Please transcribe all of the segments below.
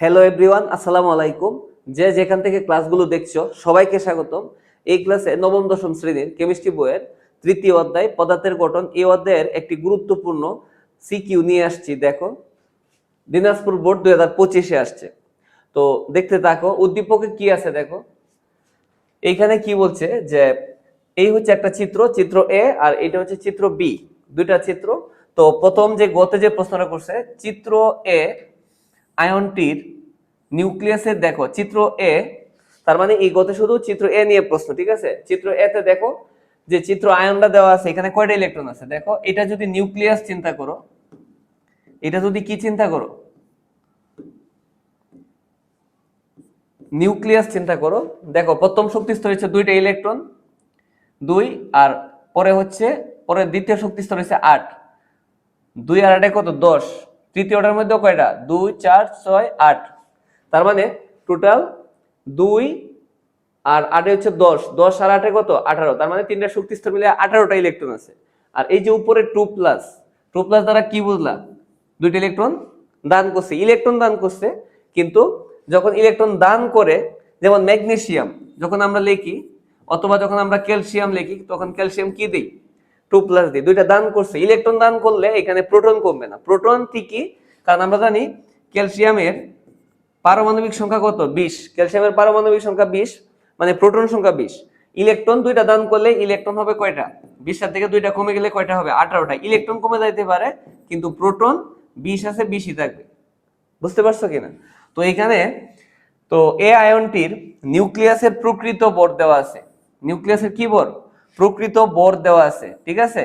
Hello everyone আসসালামু আলাইকুম। যে যেখান থেকে ক্লাসগুলো দেখছ, সবাইকে স্বাগতম। এই ক্লাসে নবম, দশম শ্রেণির কেমিস্ট্রি বইয়ের তৃতীয় অধ্যায়, পদার্থের গঠন এই অধ্যায়ের একটি গুরুত্বপূর্ণ সিকিউ নিয়ে আসছি, দেখো। দিনাজপুর বোর্ড দুই হাজার পঁচিশে আসছে। তো দেখতে থাকো, উদ্দীপকে কি আছে দেখো? এইখানে কি বলছে যে, এই হচ্ছে একটা চিত্র চিত্র এ আর এটা হচ্ছে চিত্র বি দুইটা চিত্র। তো প্রথম যে গতে যে প্রশ্নটা করছে, চিত্র এ আয়নটির নিউক্লিয়াসের দেখো, চিত্র এ তার মানে এই গতে শুধু চিত্র এ নিয়ে প্রশ্ন, ঠিক আছে? চিত্র এ তে দেখো যে চিত্র আয়নটা দেওয়া আছে, এখানে কয়টা ইলেকট্রন আছে? দেখো, এটা যদি নিউক্লিয়াস চিন্তা করো, এটা যদি কি চিন্তা করো? নিউক্লিয়াস চিন্তা করো, দেখো, প্রথম শক্তি স্তর হচ্ছে দুইটা ইলেকট্রন, দুই, আর পরে হচ্ছে, পরে দ্বিতীয় শক্তি স্তর হচ্ছে আট। দুই আর আটে কত? দশ। তৃতীয়টার মধ্যে কয়টা? দুই, চার, ছয়, আট। তার মানে টোটাল দুই আর আটে হচ্ছে দশ। দশ আর আটে কত? আঠারো। তার মানে তিনটা শক্তি স্তর মিলে আঠারোটা ইলেকট্রন আছে। আর এই যে উপরে টু প্লাস টু প্লাস দ্বারা কি বুঝলাম? দুইটা ইলেকট্রন দান করছে। ইলেকট্রন দান করছে, কিন্তু যখন ইলেকট্রন দান করে, যেমন ম্যাগনেশিয়াম যখন আমরা লিখি, অথবা যখন আমরা ক্যালসিয়াম লিখি, তখন ক্যালসিয়াম কি দিই? টু প্লাস দিই দুইটা দান করছে। ইলেকট্রন দান করলে এখানে প্রোটন কমবে না। প্রোটন ঠিকই কারণ আমরা জানি ক্যালসিয়ামের পারমাণবিক সংখ্যা কত? বিশ। ক্যালসিয়ামের পারমাণবিক সংখ্যা বিশ মানে প্রোটন সংখ্যা বিশ। ইলেকট্রন দুইটা দান করলে ইলেকট্রন হবে কয়টা? বিশটার থেকে দুইটা কমে গেলে কয়টা হবে? আঠারোটা। ইলেকট্রন কমে যাইতে পারে, কিন্তু প্রোটন বিশ আছে, বিশই থাকবে। বুঝতে পারছ কিনা? তো এখানে, তো এ আয়নটির নিউক্লিয়াসের প্রকৃত বর দেওয়া আছে। নিউক্লিয়াসের কি বর? প্রকৃত বর দেওয়া আছে, ঠিক আছে?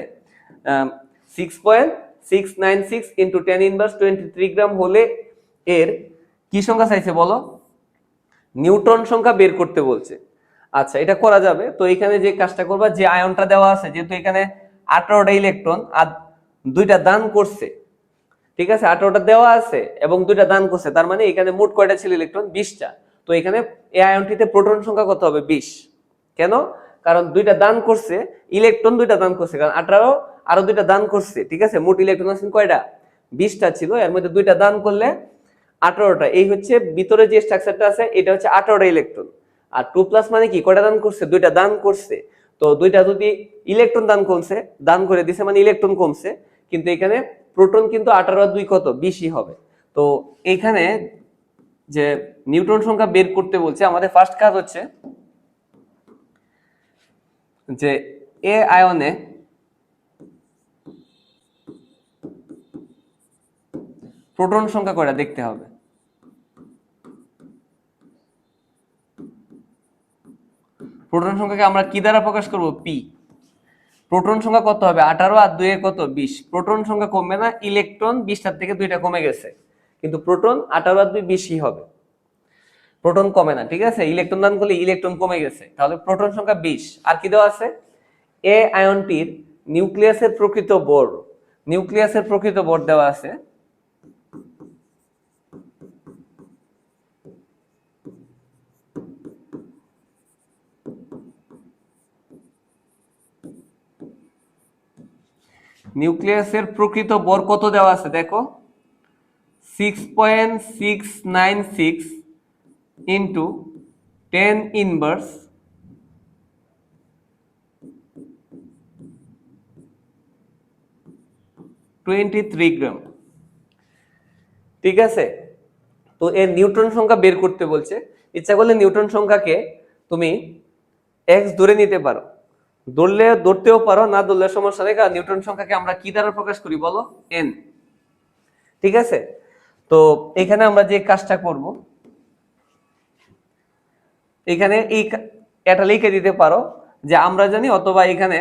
Six point six nine six into ten inverse twenty three gram হলে এর কি সংখ্যা চাইছে বলো? নিউটন সংখ্যা বের করতে বলছে। আচ্ছা এটা করা যাবে। তো এখানে যে কাজটা করবা, যে আয়নটা দেওয়া আছে, যেহেতু এখানে আঠারোটা ইলেকট্রন আর দুইটা দান করছে, ঠিক আছে? আঠারোটা দেওয়া আছে এবং দুইটা দান করছে, তার মানে এখানে মোট কয়টা ছিল ইলেকট্রন বিশটা। তো এখানে এই আয়নটিতে প্রোটন সংখ্যা কত হবে? বিশ। কেন? কারণ দুইটা দান করছে ইলেকট্রন দুইটা দান করছে, কারণ আঠারো আরও দুইটা দান করছে, ঠিক আছে? মোট ইলেকট্রন আছে কয়টা? বিশটা ছিল, এর মধ্যে দুইটা দান করলে আঠারোটা। এই হচ্ছে ভিতরে যে স্ট্রাকচারটা আছে, এটা হচ্ছে আঠারোটা ইলেকট্রন আর টু প্লাস মানে কি? কয়টা দান করছে? দুইটা দান করছে। তো দুইটা যদি ইলেকট্রন দান কমছে, দান করে দিছে মানে ইলেকট্রন কমছে, কিন্তু এখানে প্রোটন কিন্তু আঠারো দুই কত? বিশই হবে। তো এখানে যে নিউট্রন সংখ্যা বের করতে বলছে, আমাদের ফার্স্ট কাজ হচ্ছে যে এ আয়নে প্রোটন সংখ্যা কয়টা দেখতে হবে? প্রোটন সংখ্যাকে আমরা কি দ্বারা প্রকাশ করব? পি প্রোটন সংখ্যা কত হবে? আঠারো আর দুয়ে কত? বিশ। প্রোটন সংখ্যা কমবে না, ইলেকট্রন বিশটার থেকে দুইটা কমে গেছে। কিন্তু প্রোটন আঠারো আর দুই বিশই হবে। প্রোটন কমে না, ঠিক আছে? ইলেকট্রন দান করলে ইলেকট্রন কমে গেছে। তাহলে প্রোটন সংখ্যা বিশ। আর কি দেওয়া আছে? এ আয়নটির নিউক্লিয়াসের প্রকৃত বর। নিউক্লিয়াসের প্রকৃত বর দেওয়া আছে। নিউক্লিয়াসের প্রকৃত বর কত দেওয়া আছে? দেখো। Six point six nine six into ten inverse twenty three gram ঠিক আছে? তো এর নিউটন সংখ্যা বের করতে বলছে। ইচ্ছা করলে নিউটন সংখ্যাকে তুমি এক্স ধরে নিতে পারো। দৌড়লে দৌড়তেও পারো, না দৌড়লে সমস্যা নেই, কারণ নিউটন সংখ্যাকে আমরা কি দ্বারা প্রকাশ করি বলো? এন ঠিক আছে? তো এখানে আমরা যে কাজটা করব এখানে এই এটা লিখে দিতে পারো যে আমরা জানি অথবা এখানে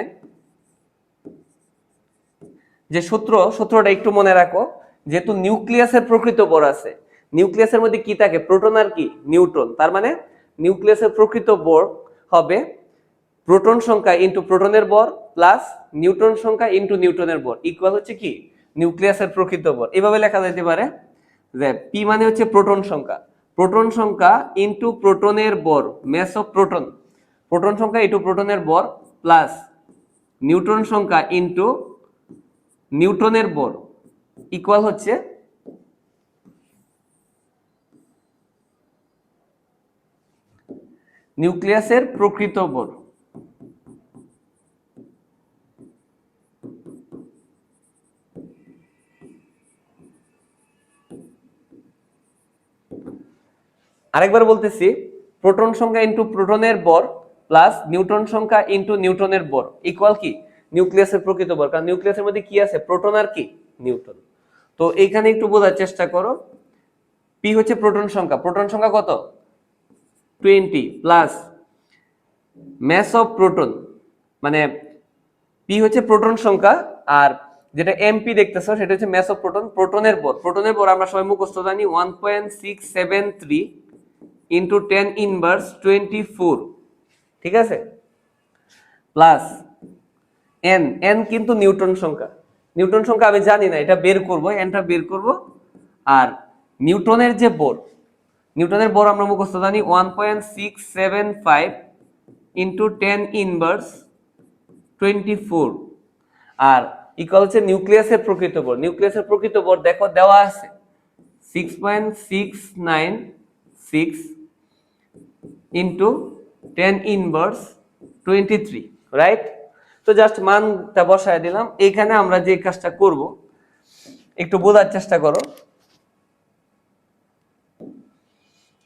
যে সূত্র, সূত্রটা একটু মনে রাখো, যেহেতু নিউক্লিয়াসের প্রকৃত বর আছে। নিউক্লিয়াসের মধ্যে কি থাকে? প্রোটন আর কি? নিউট্রন। তার মানে নিউক্লিয়াসের প্রকৃত বর হবে প্রোটন সংখ্যা ইন্টু প্রোটনের বর প্লাস নিউট্রন সংখ্যা ইন্টু নিউটনের বর। ইকুয়াল হচ্ছে কি? নিউক্লিয়াসের প্রকৃত বর। এভাবে লেখা যেতে পারে যে পি মানে হচ্ছে প্রোটন সংখ্যা। প্রোটন সংখ্যা ইন্টু প্রোটনের বর ম্যাস অফ প্রোটন প্রোটন সংখ্যা ইন্টু প্রোটনের বর প্লাস নিউট্রন সংখ্যা ইন্টু নিউটনের বর ইকুয়াল হচ্ছে নিউক্লিয়াসের প্রকৃত বর। আরেকবার বলতেছি, প্রোটন সংখ্যা ইনটু প্রোটনের বর প্লাস নিউট্রন সংখ্যা ইনটু নিউটনের বর ইকুয়াল কি? নিউক্লিয়াসের প্রকৃত বর। কারণ নিউক্লিয়াসের মধ্যে কি আছে? প্রোটন আর কি? নিউট্রন। তো এইখানে একটু বোঝার চেষ্টা করো। পি হচ্ছে প্রোটন সংখ্যা। প্রোটন সংখ্যা কত? Twenty plus mass of proton মানে পি হচ্ছে প্রোটন সংখ্যা আর যেটা এমপি দেখতেছো সেটা হচ্ছে ম্যাস অফ প্রোটন প্রোটনের বর। প্রোটনের বর আমরা সবাই মুখস্থ জানি one point six seven three into ten inverse twenty four ঠিক আছে? প্লাস এন এন কিন্তু নিউটন সংখ্যা। নিউটন সংখ্যা আমি জানি না, এটা বের করব এনটা বের করব। আর নিউটনের যে বোর নিউটনের বোর আমরা মুখস্থ জানি one point six seven five into ten inverse twenty four আর ইকুয়াল হচ্ছে নিউক্লিয়াসের প্রকৃত বর। নিউক্লিয়াসের প্রকৃত বর দেখো, দেওয়া আছে। Six point six nine six into ten inverse twenty three right তো জাস্ট মানটা বসায় দিলাম। এইখানে আমরা যে কাজটা করব, একটু বোঝার চেষ্টা করো।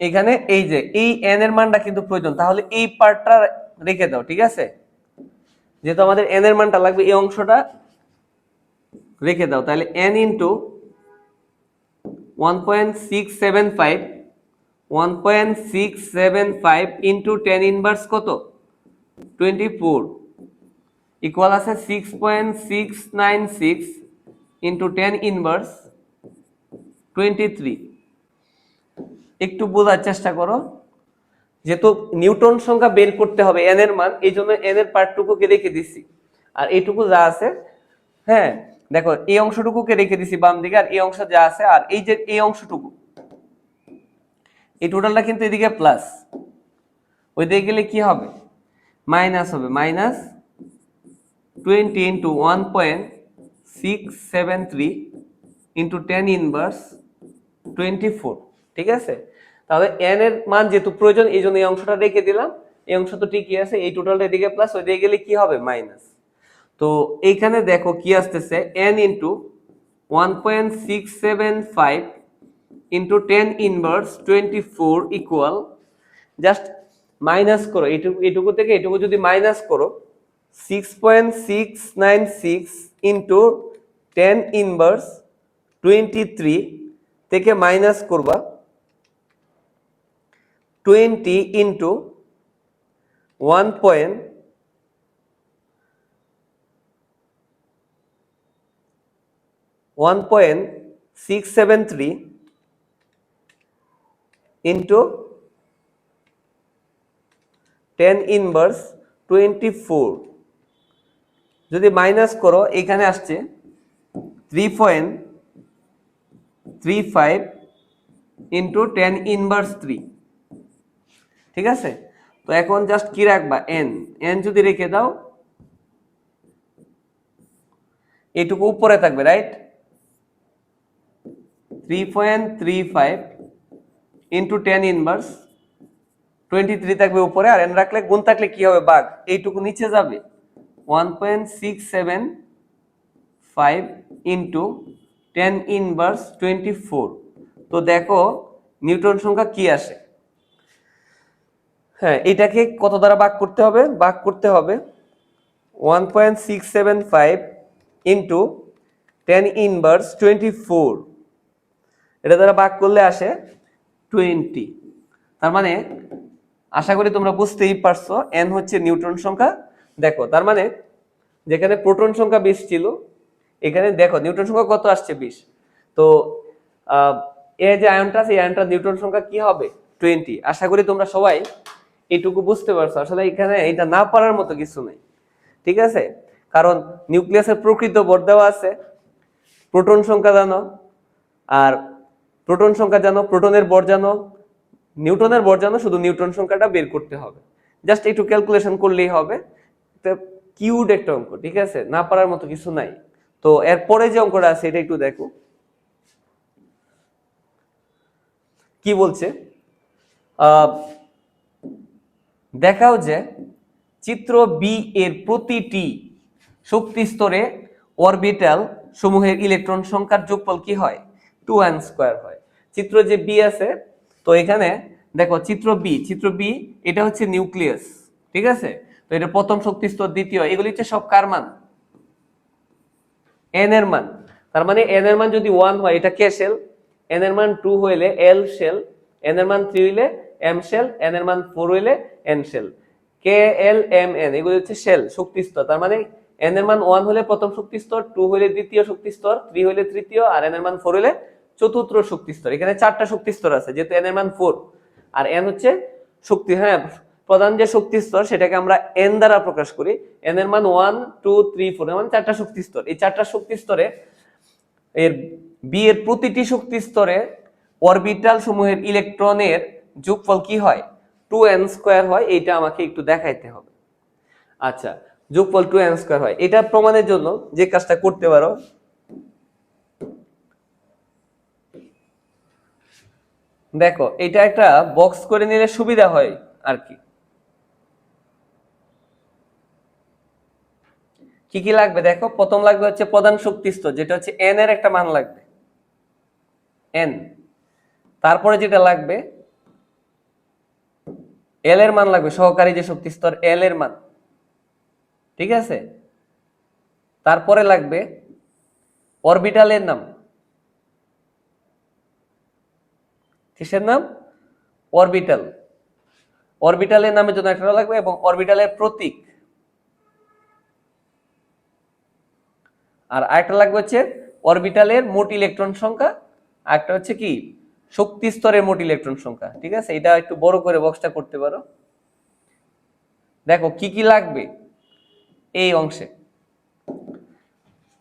এখানে এই যে, এই এন এর মানটা কিন্তু প্রয়োজন। তাহলে এই পার্টটা রেখে দাও, ঠিক আছে? যেহেতু আমাদের এন এর মানটা লাগবে, এই অংশটা রেখে দাও। তাহলে N into one point six seven five one point six seven five into ten inverse কত? টোয়েন্টি ফোর ইকুয়াল আছে six point six nine six into ten inverse twenty three একটু বোঝার চেষ্টা করো। যেহেতু নিউটন সংখ্যা বের করতে হবে এন এর মান, এই জন্য এন এর পার্টটুকুকে রেখে দিছি। আর এইটুকু যা আছে হ্যাঁ দেখো, এই অংশটুকুকে রেখে দিছি বাম দিকে আর এই অংশ যা আছে, আর এই যে, এই অংশটুকু। এই টোটালটা কিন্তু এদিকে প্লাস ওই দিকে গেলে কি হবে? মাইনাস হবে। Minus twenty into one point six seven three into ten inverse twenty four ঠিক আছে? তাহলে এন এর মান যেহেতু প্রয়োজন, এই জন্য এই অংশটা রেখে দিলাম। এই অংশ তো ঠিকই আছে, এই টোটালটা এদিকে প্লাস ওই দিকে গেলে কি হবে? মাইনাস তো এইখানে দেখো কি আসতেছে n into one point six seven five into ten inverse twenty four equal just minus করো, এইটুকু এইটুকু থেকে এইটুকু যদি মাইনাস করো six point six nine six into ten inverse twenty three থেকে মাইনাস করবা twenty into one point one point six seven three into ten inverse twenty four যদি মাইনাস করো, এখানে আসছে three point three five into ten inverse three ঠিক আছে? তো এখন জাস্ট কি রাখবা? এন এন যদি রেখে দাও, এটুকু উপরে থাকবে right three point three five into ten inverse twenty three থাকবে উপরে আর এন রাখলে গুণ থাকলে কি হবে? বাঘ। এইটুকু নিচে যাবে। One point six seven five into ten inverse twenty four তো দেখো নিউটন সংখ্যা কি আসে? হ্যাঁ এটাকে কত দ্বারা ভাগ করতে হবে? ভাগ করতে হবে one point six seven five into ten inverse twenty four এটা দ্বারা ভাগ করলে আসে টোয়েন্টি। তার মানে আশা করি তোমরা বুঝতেই পারছ এন হচ্ছে নিউট্রন সংখ্যা। দেখো, তার মানে যেখানে প্রোটন সংখ্যা বিশ ছিল, এখানে দেখো, নিউট্রন সংখ্যা কত আসছে বিশ? তো এ যে আয়নটা আছে, এই আয়নটা নিউট্রন সংখ্যা কি হবে? টোয়েন্টি। আশা করি তোমরা সবাই এইটুকু বুঝতে পারছ। আসলে এখানে এটা না পারার মতো কিছু নেই। ঠিক আছে? কারণ নিউক্লিয়াসের প্রকৃত ভর দেওয়া আছে, প্রোটন সংখ্যা জানো, আর প্রোটন সংখ্যা জানো, প্রোটনের বর জানো, নিউটনের বর জানো, শুধু নিউটন সংখ্যাটা বের করতে হবে। জাস্ট একটু ক্যালকুলেশন করলেই হবে। তো কিউড একটা অঙ্ক, ঠিক আছে? না পারার মতো কিছু নাই। তো এরপরে যে অঙ্কটা আছে, এটা একটু দেখো। কি বলছে? দেখাও যে চিত্র বি এর প্রতিটি শক্তি স্তরে অরবিটাল সমূহের ইলেকট্রন সংখ্যার যোগফল কি হয়? টু এন স্কোয়ার হয়। চিত্র যে বি আছে, তো এখানে দেখো চিত্র বি চিত্র বি এটা হচ্ছে নিউক্লিয়াস, ঠিক আছে? তো এটা প্রথম শক্তি স্তর, দ্বিতীয়, এগুলি হচ্ছে সব কার মান? এন এর মান। তার মানে এন এর মান যদি ওয়ান হয়, এটা কে সেল এন এর মান টু হইলে এল সেল এন এর মান থ্রি হইলে এম সেল এন এর মান ফোর হইলে N shell K L M N এগুলি হচ্ছে সেল শক্তি স্তর। তার মানে এন এর মান ওয়ান হলে প্রথম শক্তি স্তর টু হইলে দ্বিতীয় শক্তি স্তর থ্রি হইলে তৃতীয়, আর এন এর মান ফোর হইলে চতুর্থ শক্তি স্তর। এখানে চারটা শক্তি স্তর আছে, যেহেতু এন এর মান ফোর আর এন হচ্ছে শক্তি হ্যাঁ প্রধান যে শক্তি স্তর, সেটাকে আমরা এন দ্বারা প্রকাশ করি। এন এর মান ওয়ান টু থ্রি ফোর মানে চারটা শক্তি স্তর। এই চারটা শক্তি স্তরে এর বি এর প্রতিটি শক্তি স্তরে অরবিটাল সমূহের ইলেকট্রনের যোগফল কি হয়? টু এন স্কোয়ার হয়, এইটা আমাকে একটু দেখাইতে হবে। আচ্ছা যোগফল টু এন স্কোয়ার হয়। এটা প্রমাণের জন্য যে কাজটা করতে পারো দেখো, এটা একটা বক্স করে নিলে সুবিধা হয় আর কি। কি কি লাগবে? দেখো, প্রথম লাগবে হচ্ছে প্রধান শক্তি স্তর যেটা হচ্ছে এন এর একটা মান লাগবে। এন তারপরে যেটা লাগবে এল এর মান লাগবে, সহকারী যে শক্তি স্তর এল এর মান। ঠিক আছে? তারপরে লাগবে অরবিটালের নাম। কিসের নাম? অরবিটাল অরবিটালের নামের জন্য একটা লাগবে এবং অরবিটালের প্রতীক। আর আরেকটা লাগবে হচ্ছে অরবিটালের মোট ইলেকট্রন সংখ্যা। আরেকটা হচ্ছে কি? শক্তি স্তরের মোট ইলেকট্রন সংখ্যা। ঠিক আছে? এটা একটু বড় করে বক্সটা করতে পারো। দেখো, কি কি লাগবে? এই অংশে।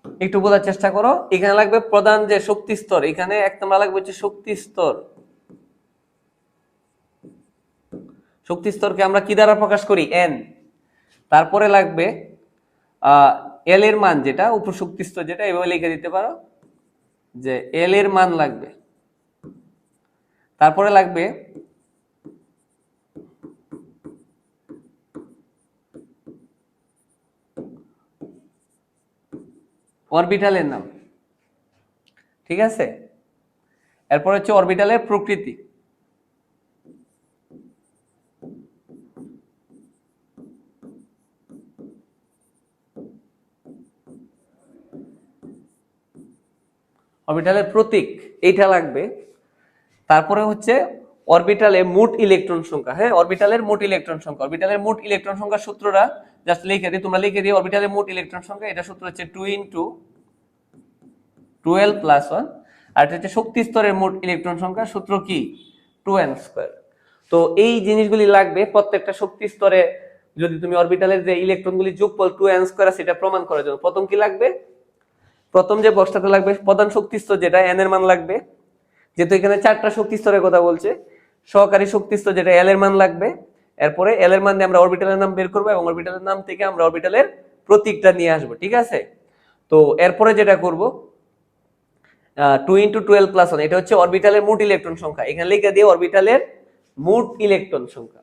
একটু বোঝার চেষ্টা করো। এখানে লাগবে প্রধান যে শক্তি স্তর, এখানে এক নম্বর লাগবে হচ্ছে শক্তি স্তর। শক্তি স্তরকে আমরা কি দ্বারা প্রকাশ করি? এন তারপরে লাগবে এল এর মান যেটা উপশক্তি স্তর যেটা, এভাবে লিখে দিতে পারো, যে এল এর মান লাগবে। তারপরে লাগবে অরবিটালের নাম। ঠিক আছে? এরপর হচ্ছে অরবিটালের প্রকৃতি। অরবিটালের প্রতীক এইটা লাগবে। তারপরে হচ্ছে অরবিটালে মোট ইলেকট্রন সংখ্যা। হ্যাঁ অরবিটালের মোট ইলেকট্রন সংখ্যা। অরবিটালের মোট ইলেকট্রন সংখ্যা সূত্রটা জাস্ট লিখে দিই। তোমরা লিখে দিই অরবিটালের মোট ইলেকট্রন সংখ্যা, এটা সূত্র হচ্ছে two into twelve plus one আর এটা হচ্ছে শক্তি স্তরের মোট ইলেকট্রন সংখ্যা সূত্র কি? টু এন স্কোয়ার তো এই জিনিসগুলি লাগবে প্রত্যেকটা শক্তি স্তরে। যদি তুমি অরবিটালের যে ইলেকট্রনগুলি যোগফল টু এন স্কোয়ার সেটা প্রমাণ করার জন্য। প্রথম কি লাগবে? প্রথম যে বক্সটাতে লাগবে প্রধান শক্তি স্তর যেটা এন এর মান লাগবে, যেহেতু এখানে চারটা শক্তি স্তরের কথা বলছে, সহকারী শক্তি স্তর যেটা এল এর মান লাগবে, এরপরে এল এর মান দিয়ে আমরা অরবিটালের নাম বের করব এবং অরবিটালের নাম থেকে আমরা অরবিটালের প্রতীকটা নিয়ে আসব, ঠিক আছে? তো এরপরে যেটা করব two into twelve plus one এটা হচ্ছে অরবিটালের মোট ইলেকট্রন সংখ্যা। এখানে লিখে দিয়ে অরবিটালের মোট ইলেকট্রন সংখ্যা।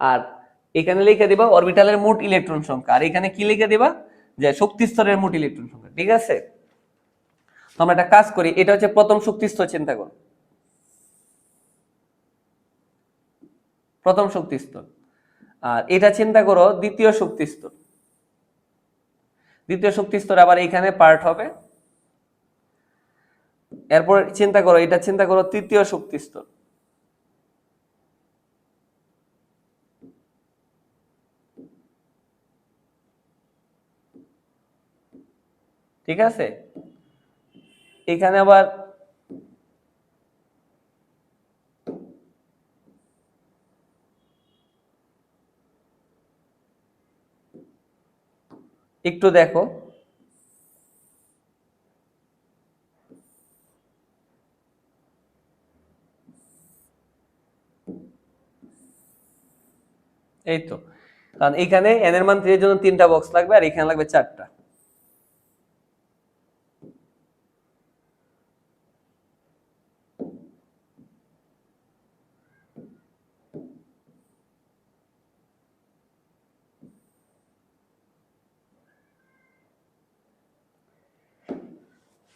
আর এখানে লিখে দিবা অরবিটালের মোট ইলেকট্রন সংখ্যা। আর এখানে কি লিখে দিবা? যে শক্তি স্তরের মোট ইলেকট্রন সংখ্যা, ঠিক আছে? আমরা একটা কাজ করি, এটা হচ্ছে প্রথম শক্তি স্তর, চিন্তা করো প্রথম শক্তি স্তর। আর এটা চিন্তা করো, দ্বিতীয় শক্তি স্তর। দ্বিতীয় শক্তি স্তর আবার এখানে পার্ট হবে। এরপর চিন্তা করো, এটা চিন্তা করো, তৃতীয় শক্তি স্তর। ঠিক আছে? এখানে আবার একটু দেখো। এই তো। কারণ এখানে এন এর মান থ্রি এর জন্য তিনটা বক্স লাগবে আর এখানে লাগবে চারটা।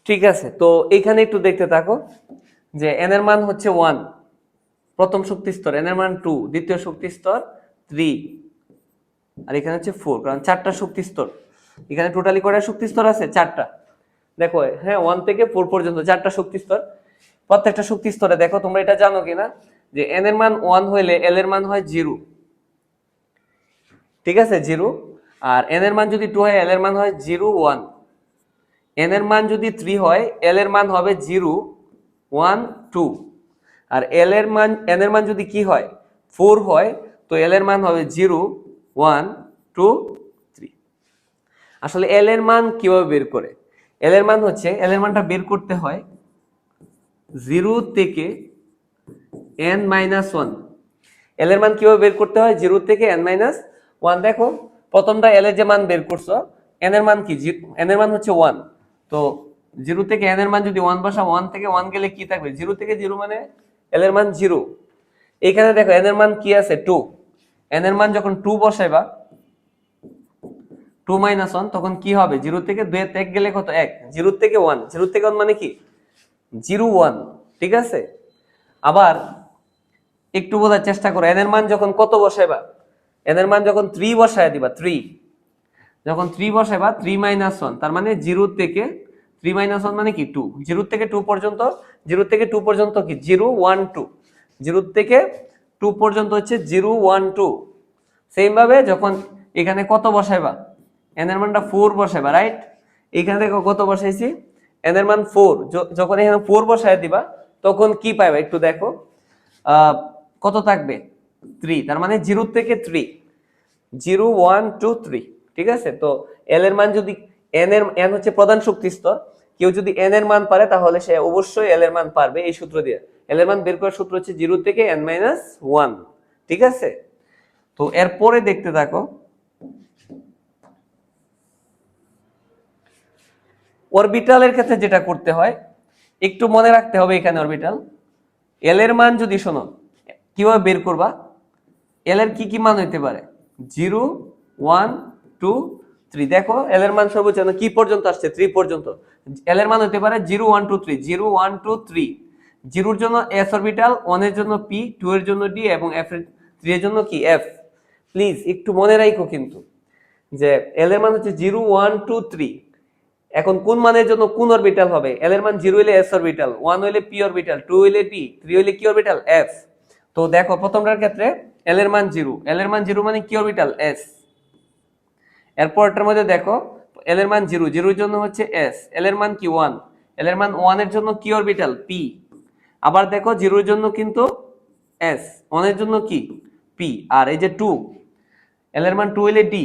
ঠিক আছে, তো এখানে একটু দেখতে থাকো যে এন এর মান হচ্ছে ওয়ান প্রথম শক্তি স্তর এন এর মান টু দ্বিতীয় শক্তি স্তর থ্রি আর এখানে হচ্ছে ফোর কারণ চারটা শক্তি স্তর। এখানে টোটালি কয়টা শক্তি স্তর আছে? চারটা। দেখো হ্যাঁ ওয়ান থেকে ফোর পর্যন্ত চারটা শক্তি স্তর। প্রত্যেকটা শক্তি স্তরে দেখো, তোমরা এটা জানো কিনা? যে এন এর মান ওয়ান হইলে এল এর মান হয় জিরো ঠিক আছে জিরো আর এন এর মান যদি টু হয় এল এর মান হয় জিরো ওয়ান এন এর মান যদি থ্রি হয় এল এর মান হবে জিরো ওয়ান টু আর এল এর মান এন এর মান যদি কি হয় ফোর হয়, তো এল এর মান হবে জিরো ওয়ান টু থ্রি আসলে এল এর মান কীভাবে বের করে? এল এর মান হচ্ছে এল এর মানটা বের করতে হয় জিরো থেকে এন মাইনাস ওয়ান এল এর মান কীভাবে বের করতে হয়? জিরো থেকে এন মাইনাস ওয়ান দেখো, প্রথমটা এল এর যে মান বের করছ এন এর মান কি? এন এর মান হচ্ছে ওয়ান তো জিরো থেকে এন এর মান যদি ওয়ান বসা ওয়ান থেকে ওয়ান গেলে কি থাকবে? জিরো থেকে জিরো মানে এল এর মান জিরো। এখানে দেখো এন এর মান কি আছে? টু এন এর মান যখন টু বসাইবা টু মাইনাস ওয়ান তখন কি হবে? জিরো থেকে দুই এক গেলে কত? এক। জিরো থেকে ওয়ান জিরো থেকে ওয়ান মানে কি? জিরো ওয়ান ঠিক আছে? আবার একটু বোঝার চেষ্টা করো এন এর মান যখন কত বসাইবা? এন এর মান যখন থ্রি বসায় দিবা থ্রি যখন থ্রি বসাইবা থ্রি মাইনাস ওয়ান তার মানে জিরো থেকে থ্রি মাইনাস ওয়ান মানে কি? টু জিরো থেকে টু পর্যন্ত জিরো থেকে টু পর্যন্ত কি? জিরো ওয়ান টু জিরো থেকে টু পর্যন্ত হচ্ছে জিরো ওয়ান টু সেম ভাবে যখন এখানে কত বসাইবা? এন এর মানটা ফোর বসাইবা রাইট এখানে দেখো কত বসাইছি? এনের মান ফোর যখন এখানে ফোর বসাই দিবা, তখন কি পাইবা? একটু দেখো। কত থাকবে? থ্রি তার মানে জিরো থেকে three zero one two three ঠিক আছে? তো এল এর মান যদি এন এর এন হচ্ছে প্রধান শক্তি স্তর। কেউ যদি এন এর মান পারে, তাহলে সে অবশ্যই এল এর মান পারবে এই সূত্র দিয়ে। এল এর মান বের করার সূত্র হচ্ছে জিরো থেকে এন মাইনাস ওয়ান ঠিক আছে? তো এরপরে দেখতে থাকো। অরবিটালের ক্ষেত্রে যেটা করতে হয়, একটু মনে রাখতে হবে এখানে অরবিটাল এল এর মান যদি শোনো, কীভাবে বের করবা? এল এর কি কি মান হইতে পারে? জিরো ওয়ান টু থ্রি দেখো এল এর মান সর্বোচ্চ কি পর্যন্ত আসছে? থ্রি পর্যন্ত। এল এর মান হতে পারে zero one two three zero one two three জিরোর জন্য এস অরবিটাল ওয়ানের জন্য পি টু এর জন্য ডি এবং এফ থ্রি এর জন্য কি? এফ প্লিজ একটু মনে রাখো কিন্তু যে এল এর মান হচ্ছে জিরো ওয়ান টু থ্রি এখন কোন মানের জন্য কোন অরবিটাল হবে? এল এর মান জিরো হইলে এস অরবিটাল ওয়ান হইলে পি অরবিটাল টু হইলে পি থ্রি হইলে কি অরবিটাল এফ তো দেখো, প্রথমটার ক্ষেত্রে এল এর মান জিরো এল এর মান জিরো মানে কি অরবিটাল এস এরপরটার মধ্যে দেখো এল এর মান জিরো জিরোর জন্য হচ্ছে এস এল এর মান কি? ওয়ান এল এর মান ওয়ানের জন্য কি অরবিটাল পি আবার দেখো জিরোর জন্য কিন্তু এস ওয়ানের জন্য কি? পি আর এই যে টু এল এর মান টু হইলে ডি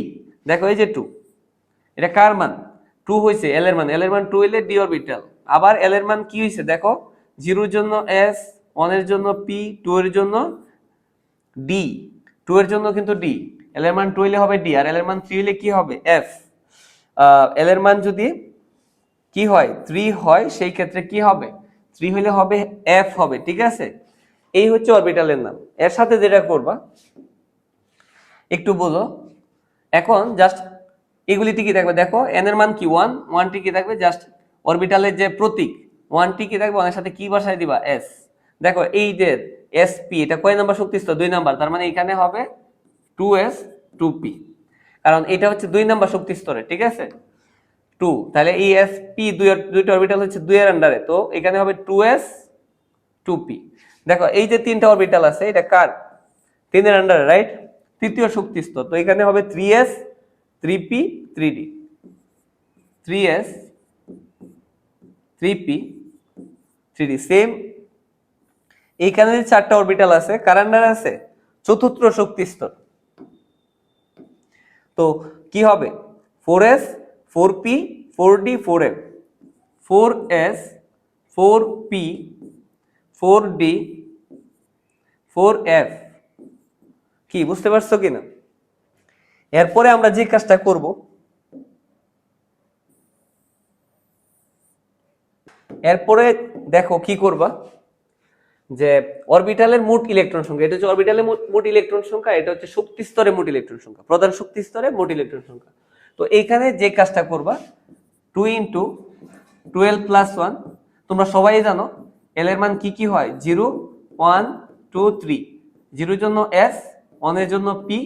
দেখো, এই যে টু এটা কার মান? টু হয়েছে এল এর মান এল এর মান টু হইলে ডি অরবিটাল আবার এল এর মান কি হয়েছে দেখো জিরোর জন্য এস ওয়ানের জন্য পি টু এর জন্য ডি টু এর জন্য কিন্তু ডি এল এর মান টু হইলে হবে ডি আর এল এর মান থ্রি হইলে কি হবে? এফ এল এর মান যদি কি হয়? থ্রি হয়, সেই ক্ষেত্রে কি হবে? থ্রি হলে হবে এফ হবে, ঠিক আছে? এই হচ্ছে অরবিটালের নাম। এর সাথে যেটা করবা, একটু বোঝো। এখন জাস্ট এগুলিতে কি থাকবে। দেখো এন এর মান কি? ওয়ান ওয়ানটি কি থাকবে জাস্ট অরবিটালের যে প্রতীক ওয়ানটি কি থাকবে ওয়ানের সাথে কি বসায় দিবা? এস দেখো, এই যে এস পি এটা কয় নাম্বার শক্তিস্তর? দুই নাম্বার, তার মানে এখানে হবে টু এস টু পি কারণ এটা হচ্ছে দুই নাম্বার শক্তি স্তরে, ঠিক আছে? টু তাহলে এই এস পি দুই দুইটা অরবিটাল হচ্ছে দুই এর আন্ডারে তো এখানে হবে টু এস টু পি দেখো, এই যে তিনটা অরবিটাল আছে, এটা কার? তিনের আন্ডারে রাইট তৃতীয় শক্তি স্তর। তো এখানে হবে three s three p three d three s three p three d same এইখানে যে চারটা অরবিটাল আছে, কার আন্ডারে আছে? চতুর্থ শক্তি স্তর। তো কি হবে? Four s four p four d four f four s four p four d four f কি, বুঝতে পারছ কিনা? এরপরে আমরা যে কাজটা করব, এরপরে দেখো কি করবা? যে অরবিটালের মোট ইলেকট্রন সংখ্যা, এটা হচ্ছে অরবিটালের মোট- ইলেকট্রন সংখ্যা, এটা হচ্ছে শক্তি স্তরে মোট ইলেকট্রন সংখ্যা, প্রধান শক্তি স্তরে মোট ইলেকট্রন সংখ্যা। তো এইখানে যে কাজটা করবা two into twelve plus one তোমরা সবাই জানো এল এর মান কি কি হয়? জিরো ওয়ান টু থ্রি জিরোর জন্য এস ওয়ানের জন্য পি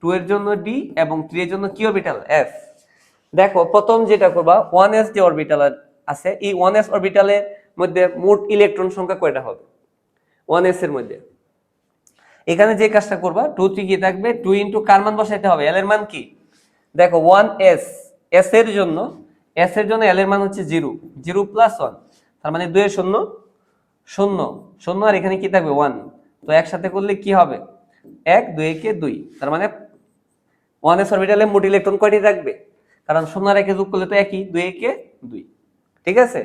টু এর জন্য ডি এবং থ্রি এর জন্য কি অরবিটাল এফ দেখো, প্রথম যেটা করবা ওয়ান এস যে অরবিটাল আছে, এই ওয়ান এস অরবিটালের মধ্যে মোট ইলেকট্রন সংখ্যা কয়টা হবে? ওয়ান এস এর মধ্যে। এখানে যে কাজটা করবা টু থ্রি কি থাকবে টু ইন্টু কার মান বসাইতে হবে? এল এর মান কি? দেখো ওয়ান এস এস এর জন্য এস এর জন্য এল এর মান হচ্ছে জিরো জিরো প্লাস ওয়ান তার মানে দুই শূন্য শূন্য। শূন্য আর এখানে কি থাকবে? ওয়ান তো একসাথে করলে কি হবে? এক, দুই, একে দুই। তার মানে ওয়ান এস অরবিটালে মোট ইলেকট্রন কয়টি থাকবে? কারণ শূন্য আর একে যোগ করলে তো একই, দুই, একে দুই। ঠিক আছে?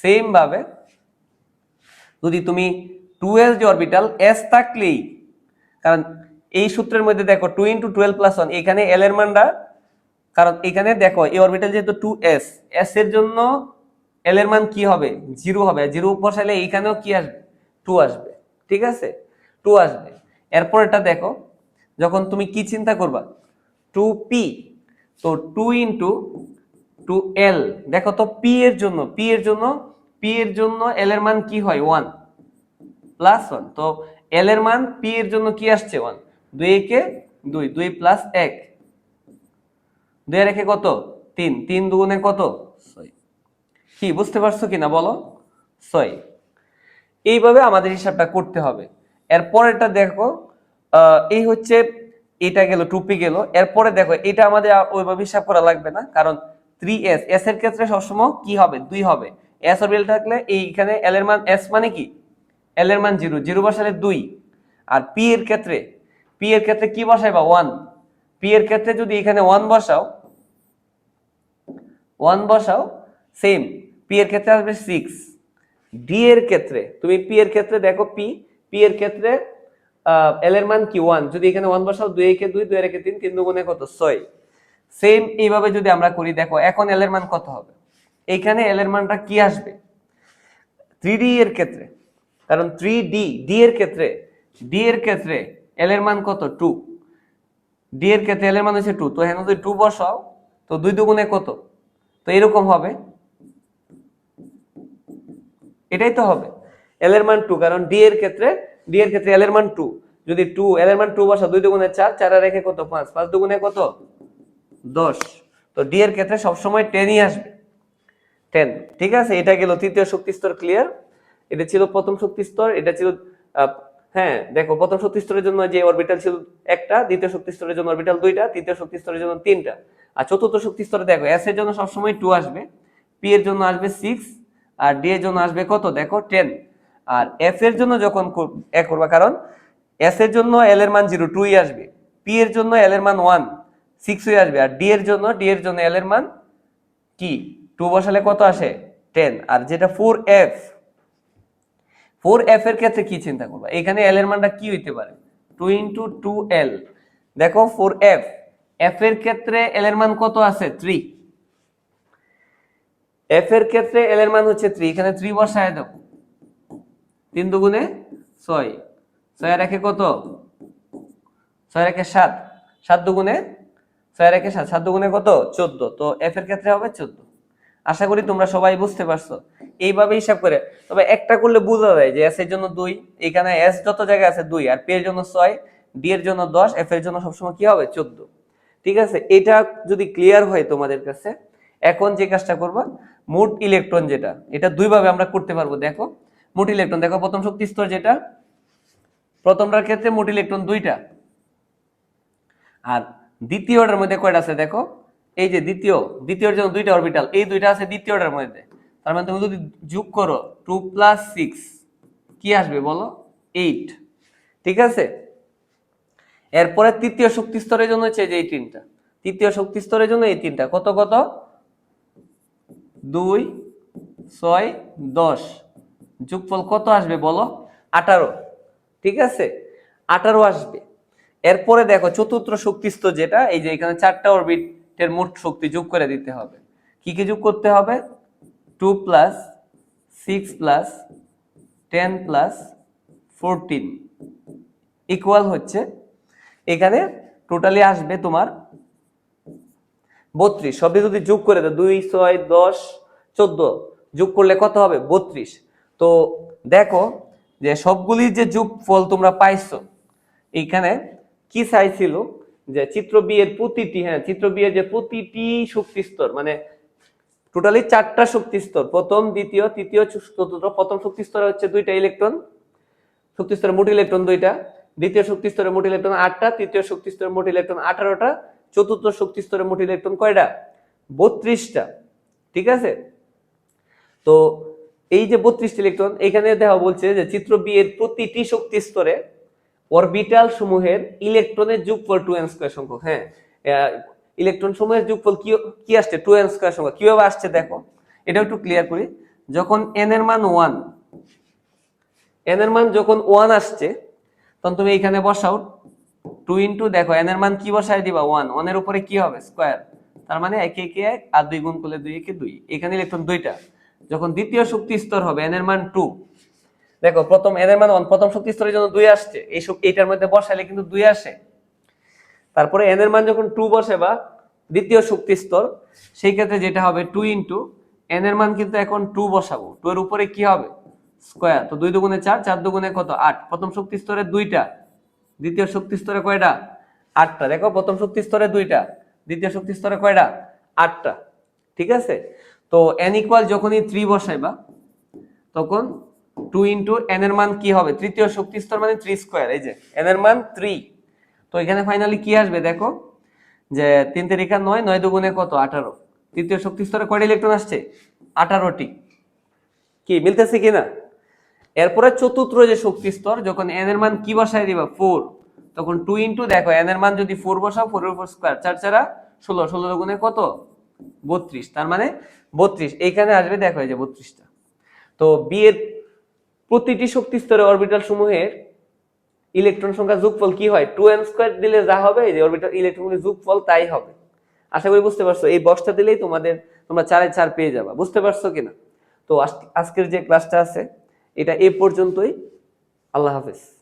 সেম ভাবে যদি তুমি টুয়েলভ যে অরবিটাল এস থাকলেই, কারণ এই সূত্রের মধ্যে দেখো two into twelve plus one এখানে এল এর মানটা, কারণ এখানে দেখো এই অরবিটাল যেহেতু টু এস এস এর জন্য এল এর মান কি হবে? জিরো হবে। জিরো বসাইলে এখানেও কি আসবে? টু আসবে। ঠিক আছে? টু আসবে। এরপর এটা দেখো, যখন তুমি কি চিন্তা করবা? টু পি তো টু ইন্টু টু এল দেখো তো পি এর জন্য পি এর জন্য পি এর জন্য এল এর মান কি হয়? ওয়ান প্লাস ওয়ান তো এল এর মান পি এর জন্য কি আসছে? ওয়ান দুই একে দুই দুই প্লাস এক। দুই রেখে কত? তিন। তিন দুগুণে কত? ছয়। কি, বুঝতে পারছ কিনা বলো? ছয়। এইভাবে আমাদের হিসাবটা করতে হবে। এরপরেরটা দেখো এই হচ্ছে, এটা গেল টুপি গেল। এরপরে দেখো, এটা আমাদের ওইভাবে হিসাব করা লাগবে না, কারণ থ্রি এস এস এর ক্ষেত্রে সবসময় কি হবে? দুই হবে। এস অরবিটাল থাকলে এইখানে এল এর মান এস মানে কি? এল এর মান জিরো জিরো বসালে দুই। আর পি এর ক্ষেত্রে, পি এর ক্ষেত্রে কি বসাইবা? ওয়ান। পি এর ক্ষেত্রে যদি এখানে ওয়ান বসাও ওয়ান বসাও, সেম। পি এর ক্ষেত্রে আসবে সিক্স। ডি এর ক্ষেত্রে, তুমি পি এর ক্ষেত্রে দেখো পি পি এর ক্ষেত্রে এল এর মান কি? ওয়ান। যদি এখানে ওয়ান বসাও, দুই একে দুই দুই একে তিন তিন দুগুণে কত? ছয়। সেম এইভাবে যদি আমরা করি, দেখো, এখন এল এর মান কত হবে? এইখানে এল এর মানটা কি আসবে? থ্রি ডি এর ক্ষেত্রে। কারণ থ্রি ডি ডি এর ক্ষেত্রে ডি এর ক্ষেত্রে এল এর মান কত? টু ডি এর ক্ষেত্রে এল এর মান হচ্ছে টু তো এখানে যদি টু বসাও, তো দুই দুগুণে কত? তো এরকম হবে। এটাই তো হবে। এল এর মান টু কারণ ডি এর ক্ষেত্রে ডি এর ক্ষেত্রে এল এর মান টু যদি টু এল এর মান টু বসা দুই দুগুণে চার চার আর রেখে কত? পাঁচ। পাঁচ দুগুণে কত? দশ। তো ডি এর ক্ষেত্রে সবসময় টেনই আসবে। টেন ঠিক আছে? এটা গেল তৃতীয় শক্তি স্তর ক্লিয়ার এটা ছিল প্রথম শক্তি স্তর, এটা ছিল হ্যাঁ দেখো, প্রথম শক্তি স্তরের জন্য যে অরবিটাল ছিল একটা, দ্বিতীয় শক্তি স্তরের জন্য অরবিটাল দুইটা, তৃতীয় শক্তি স্তরের জন্য তিনটা। আর চতুর্থ শক্তি স্তরে দেখো এস এর জন্য সবসময় টু আসবে পি এর জন্য আসবে সিক্স আর ডি এর জন্য আসবে কত? দেখো টেন আর এফ এর জন্য যখন এ করবা, কারণ এস এর জন্য এল এর মান জিরো টুই আসবে। পি এর জন্য এল এর মান ওয়ান সিক্স হয়ে আসবে। আর ডি এর জন্য ডি এর জন্য এল এর মান কি টু বসালে কত আসে? টেন আর যেটা ফোর এফ ফোর এফ এর ক্ষেত্রে কি চিন্তা করবা? এখানে এল এর মানটা কি হইতে পারে? টু ইন্টু টু এল দেখো ফোর এফ এফ এর ক্ষেত্রে এল এর মান কত আছে? থ্রি এফ এর ক্ষেত্রে এল এর মান হচ্ছে থ্রি এখানে থ্রি বসায় দাও। তিন দুগুণে ছয়। ছয় রেখে কত? ছয় রেখে সাত। সাত দুগুণে ছয় রেখে সাত। সাত দুগুণে কত? চোদ্দ। তো এফ এর ক্ষেত্রে হবে চোদ্দ। আশা করি তোমরা সবাই বুঝতে পারছ। এইভাবে হিসাব করে। তবে একটা করলে বোঝা যায় যে এস এর জন্য দুই, এখানে এস যত জায়গায় আছে দুই, আর পি এর জন্য ছয় ডি এর জন্য দশ এফ এর জন্য সবসময় কি হবে? চোদ্দ। ঠিক আছে? এটা যদি ক্লিয়ার হয় তোমাদের কাছে, এখন যে কাজটা করবা, মোট ইলেকট্রন যেটা, এটা দুইভাবে আমরা করতে পারব, দেখো। মোট ইলেকট্রন দেখো, প্রথম শক্তি স্তর যেটা, প্রথমটার ক্ষেত্রে মোট ইলেকট্রন দুইটা। আর দ্বিতীয়টার মধ্যে কয়টা আছে, দেখো? এই যে দ্বিতীয়, দ্বিতীয়র জন্য দুইটা অরবিটাল এই দুইটা আছে দ্বিতীয়টার মধ্যে। তার মানে তুমি যদি যোগ করো টু প্লাস সিক্স কি আসবে বলো? এইট ঠিক আছে? এরপরে তৃতীয় শক্তি স্তরের জন্য হচ্ছে যে এই তিনটা। তৃতীয় শক্তি স্তরের জন্য এই তিনটা। কত কত? দুই, ছয়, দশ। যোগফল কত আসবে বলো? আঠারো, ঠিক আছে? আঠারো আসবে। এরপরে দেখো চতুর্থ শক্তি স্তর যেটা, এই যে এখানে চারটা অরবিটের মোট শক্তি যোগ করে দিতে হবে। কি কি যোগ করতে হবে? Two plus six plus ten plus fourteen equal হচ্ছে এখানে টোটালি আসবে তোমার বত্রিশ। সবই যদি যোগ করে দাও দুই, ছয়, দশ, চোদ্দ যোগ করলে কত হবে? বত্রিশ। তো দেখো যে সবগুলির যে যোগফল তোমরা পাইছো এইখানে কি চাইছিল? যে চিত্র বি এর প্রতিটি হ্যাঁ চিত্র বি এর যে প্রতিটি শক্তি স্তর মানে টোটালি চারটা শক্তি স্তর, প্রথম, দ্বিতীয়, তৃতীয়, চতুর্থ প্রথম শক্তি স্তরে হচ্ছে দুইটা ইলেকট্রন শক্তি স্তরের মোট ইলেকট্রন দুইটা, দ্বিতীয় শক্তি স্তরের মোট ইলেকট্রন আটটা, তৃতীয় শক্তি স্তরের মোট ইলেকট্রন আঠারোটা, চতুর্থ শক্তি স্তরের মোট ইলেকট্রন কয়টা? বত্রিশটা, ঠিক আছে? তো এই যে বত্রিশটি ইলেকট্রন এখানে দেখা বলছে যে চিত্র বি এর প্রতিটি শক্তি স্তরে অরবিটাল সমূহের ইলেকট্রনের যোগফল টু এন স্কোয়ার সংখ্যক হ্যাঁ। ইলেকট্রন সমূহের যোগফল কি কি আসছে? টু এন স্কোয়ার সংখ্যক। কীভাবে আসছে দেখো? এটা একটু ক্লিয়ার করি। যখন এন এর মান ওয়ান এন এর মান যখন ওয়ান আসছে, তখন তুমি এখানে বসাও। টু ইন্টু দেখো এন এর মান কি বসায় দিবা? ওয়ান ওয়ানের উপরে কি হবে? স্কোয়ার তার মানে একে একে এক আর দুই গুণ করলে দুই একে দুই। এখানে ইলেকট্রন দুইটা। যখন দ্বিতীয় শক্তি স্তর হবে এন এর মান টু দেখো, প্রথম এদের মান প্রথম শক্তি স্তরের জন্য দুই আসছে। এই এইটার মধ্যে বসাইলে কিন্তু দুই আসে। তারপরে এন এর মান যখন টু বসে বা দ্বিতীয় শক্তি স্তর, সেই ক্ষেত্রে যেটা হবে টু ইন্টু এন এর মান কিন্তু এখন টু বসাবো। টু এর উপরে কি হবে? স্কোয়ার তো দুই দুগুণে চার চার দুগুণে কত? আট। প্রথম শক্তি স্তরে দুইটা। দ্বিতীয় শক্তি স্তরে কয়টা? আটটা। দেখো, প্রথম শক্তি স্তরে দুইটা। দ্বিতীয় শক্তি স্তরে কয়টা? আটটা। ঠিক আছে? তো এন ইকুয়াল যখনই থ্রি বসাইবা, তখন টু ইন্টু এন এর মান কি হবে? তৃতীয় শক্তি স্তর মানে থ্রি স্কোয়ার এই যে এন এর মান থ্রি তো এখানে ফাইনালি কি আসবে দেখো? যে তিন তারিখা নয় নয় দুগুণে কত? আঠারো। তৃতীয় শক্তি স্তরে কয়টা ইলেকট্রন আসছে? আঠারোটি। কি, মিলতেছে কিনা এরপরে চতুর্থ যে শক্তি স্তর, যখন এন এর মান কি বসায় দিবা? ফোর তখন টু ইন্টু, দেখো এন এর মান যদি ফোর বসাও ফোর উপর স্কোয়ার চার চারা ষোলো। ষোলো দুগুণে কত? বত্রিশ। তার মানে বত্রিশ। এইখানে আসবে, দেখো, এই যে বত্রিশটা। তো বি এর প্রতিটি শক্তি স্তরে অরবিটাল সমূহের ইলেকট্রন সংখ্যা যোগফল কি হয়? টু এন স্কোয়ার দিলে যা হবে যে অরবিটাল ইলেকট্রন যোগফল তাই হবে। আশা করি বুঝতে পারছ, এই বক্সটা দিলেই তোমাদের, তোমরা চারে চার পেয়ে যাবা। বুঝতে পারছ কিনা? তো আজ- আজকের যে ক্লাসটা আছে, এটা এ পর্যন্তই। আল্লাহ হাফেজ।